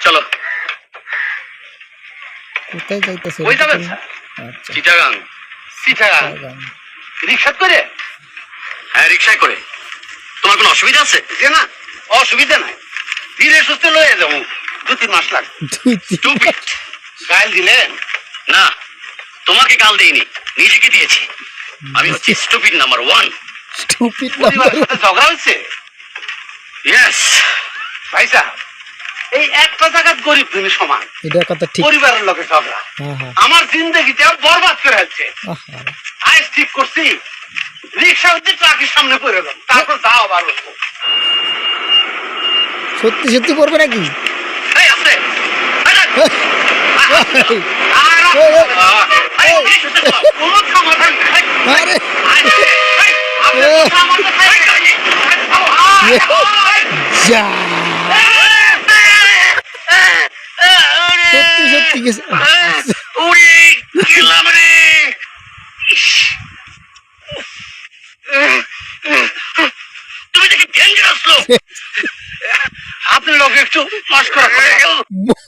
চলো। কোথায় যাইতেছে ওই যাবেন? আচ্ছা। চিটাগাং। চিটাগাং। রিক্সা করে? হ্যাঁ রিক্সায় করে। তোমার কোনো অসুবিধা আছে? যে না। অসুবিধা নাই। ধীরে সুস্থ লয়ে যাব। দু তিন মাস! গাইল দিলেন না। তোমাকে কাল দেইনি। নিজেকে দিয়েছি। আমি হচ্ছি স্টুপিড নাম্বার ওয়ান স্টুপিড সাথে ঝগড়া হয়েছে ইয়েস ভাই সাহেব এই একটা জায়গার গরিব তুমি সমান। এটা কথা ঠিক। পরিবারের লোকে ঝগড়া। হ্যাঁ হ্যাঁ। আমার জিন্দগিতে বরবাদ করে আহা। আজ ঠিক করছি। রিক্সা হচ্ছে ট্রাকের সামনে পড়ে গেল। তারপর যাও আবার সত্যি সত্যি করবে নাকি? এই আছে এই দেখ। আর এই, এই, এই, এই, কোনো সমাধান নাই। আরে আজ, এই, আপনার এই। কথা আমার কাছে নাই। এ, যা উড়ে গেলাম রে তুমি দেখি ডেঞ্জারাস লোক আপনি লোক একটু নষ্ট করে ম-